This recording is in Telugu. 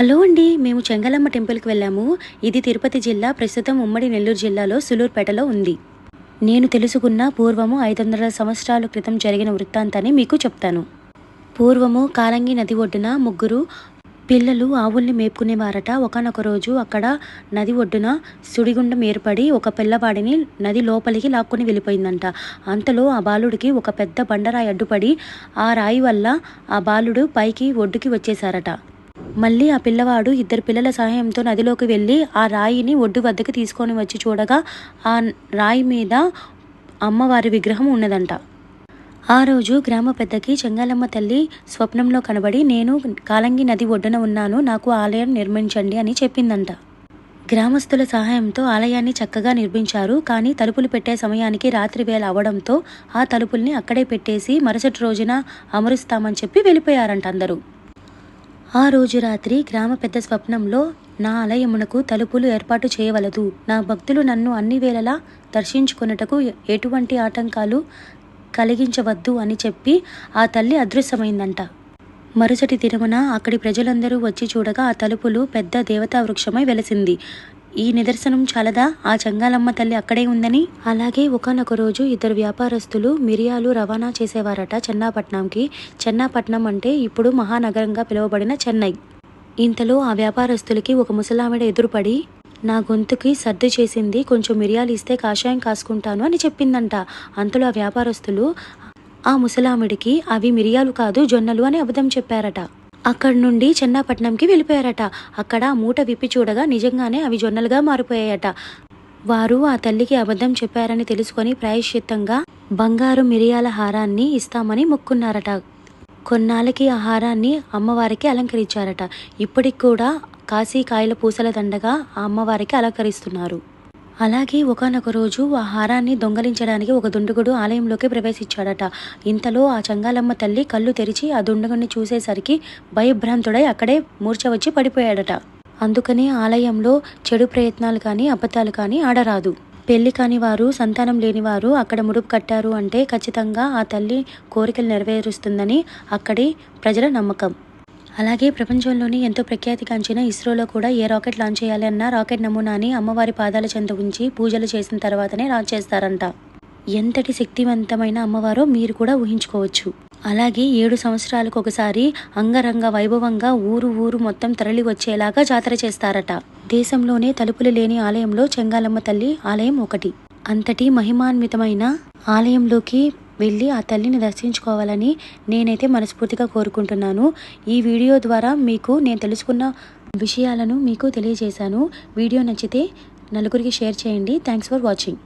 హలో అండి మేము చెంగలమ్మ టెంపుల్కి వెళ్ళాము. ఇది తిరుపతి జిల్లా ప్రస్తుతం ఉమ్మడి నెల్లూరు జిల్లాలో సులూర్పేటలో ఉంది. నేను తెలుసుకున్న పూర్వము ఐదు వందల సంవత్సరాల క్రితం జరిగిన వృత్తాంతాన్ని మీకు చెప్తాను. పూర్వము కాలంగి నది ఒడ్డున ముగ్గురు పిల్లలు ఆవుల్ని మేపుకునేవారట ఒకనొక రోజు అక్కడ నది ఒడ్డున సుడిగుండం ఏర్పడి ఒక పిల్లవాడిని నది లోపలికి లాక్కొని వెళ్ళిపోయిందంట. అంతలో ఆ బాలుడికి ఒక పెద్ద బండరాయి అడ్డుపడి ఆ రాయి వల్ల ఆ బాలుడు పైకి ఒడ్డుకి వచ్చేశారట. మళ్ళీ ఆ పిల్లవాడు ఇద్దరు పిల్లల సహాయంతో నదిలోకి వెళ్ళి ఆ రాయిని ఒడ్డు వద్దకు తీసుకొని వచ్చి చూడగా ఆ రాయి మీద అమ్మవారి విగ్రహం ఉన్నదంట. ఆ రోజు గ్రామ పెద్దకి చెంగాలమ్మ తల్లి స్వప్నంలో కనబడి నేను కాలంగి నది ఒడ్డున ఉన్నాను నాకు ఆలయం నిర్మించండి అని చెప్పిందంట. గ్రామస్తుల సహాయంతో ఆలయాన్ని చక్కగా నిర్మించారు. కానీ తలుపులు పెట్టే సమయానికి రాత్రి వేళ అవడంతో ఆ తలుపుల్ని అక్కడే పెట్టేసి మరుసటి రోజున అమరుస్తామని చెప్పి వెళ్ళిపోయారంట అందరూ. ఆ రోజు రాత్రి గ్రామ పెద్ద స్వప్నంలో నా ఆలయమునకు తలుపులు ఏర్పాటు చేయవలదు. నా భక్తులు నన్ను అన్ని వేళలా దర్శించుకొనుటకు ఎటువంటి ఆటంకాలు కలిగించవద్దు అని చెప్పి ఆ తల్లి అదృశ్యమైందంట. మరుసటి దినమున అక్కడి ప్రజలందరూ వచ్చి చూడగా ఆ తలుపులు పెద్ద దేవతా వృక్షమై వెలసింది. ఈ నిదర్శనం చాలదా? ఆ చంగాలమ్మ తల్లి అక్కడే ఉందని? అలాగే ఒకనొక రోజు ఇద్దరు వ్యాపారస్తులు మిరియాలు రవాణా చేసేవారట చెన్నాపట్నంకి. చెన్నాపట్నం అంటే ఇప్పుడు మహానగరంగా పిలువబడిన చెన్నై. ఇంతలో ఆ వ్యాపారస్తులకి ఒక ముసలావిడ ఎదురుపడి నా గొంతుకి సర్ది చేసింది కొంచెం మిరియాలు ఇస్తే కాషాయం కాసుకుంటాను అని చెప్పిందంట. అంతలో ఆ వ్యాపారస్తులు ఆ ముసలామిడికి అవి మిరియాలు కాదు జొన్నలు అని అబద్ధం చెప్పారట. అక్కడి నుండి చెన్నాపట్నంకి వెళ్ళిపోయారట. అక్కడ ఆ మూట విప్పి చూడగా నిజంగానే అవి జొన్నలుగా మారిపోయాయట. వారు ఆ తల్లికి అబద్ధం చెప్పారని తెలుసుకొని ప్రాయశ్చిత్తంగా బంగారు మిరియాల హారాన్ని ఇస్తామని మొక్కున్నారట. కొన్నాళ్ళకి ఆ హారాన్ని అమ్మవారికి అలంకరించారట. ఇప్పటికి కూడా కాశీ కాయల పూసల దండగా ఆ అమ్మవారికి అలంకరిస్తున్నారు. అలాగే ఒకనొక రోజు ఆ హారాన్ని దొంగలించడానికి ఒక దుండగుడు ఆలయంలోకి ప్రవేశించాడట. ఇంతలో ఆ చంగాలమ్మ తల్లి కళ్ళు తెరిచి ఆ దుండగుడిని చూసేసరికి భయభ్రాంతుడై అక్కడే మూర్చ వచ్చి పడిపోయాడట. అందుకని ఆలయంలో చెడు ప్రయత్నాలు కానీ అబద్ధాలు కానీ ఆడరాదు. పెళ్ళి కాని వారు సంతానం లేని వారు అక్కడ ముడుపు కట్టారు అంటే ఖచ్చితంగా ఆ తల్లి కోరికలు నెరవేరుస్తుందని అక్కడి ప్రజల నమ్మకం. అలాగే ప్రపంచంలోని ఎంతో ప్రఖ్యాతిగాంచిన ఇస్రోలో కూడా ఏ రాకెట్ లాంచ్ చేయాలి అన్న రాకెట్ నమూనాని అమ్మవారి పాదాల చెంత ఉంచి పూజలు చేసిన తర్వాతనే లాంచ్ చేస్తారంట. ఎంతటి శక్తివంతమైన అమ్మవారో మీరు కూడా ఊహించుకోవచ్చు. అలాగే ఏడు సంవత్సరాలకు ఒకసారి అంగరంగ వైభవంగా ఊరు ఊరు మొత్తం తరలి వచ్చేలాగా జాతర చేస్తారట. దేశంలోనే తలుపులు లేని ఆలయంలో చెంగాలమ్మ తల్లి ఆలయం ఒకటి. అంతటి మహిమాన్వితమైన ఆలయంలోకి వెళ్ళి ఆ తల్లిని దర్శించుకోవాలని నేనైతే మనస్ఫూర్తిగా కోరుకుంటున్నాను. ఈ వీడియో ద్వారా మీకు నేను తెలుసుకున్న విషయాలను మీకు తెలియజేశాను. వీడియో నచ్చితే నలుగురికి షేర్ చేయండి. Thanks for watching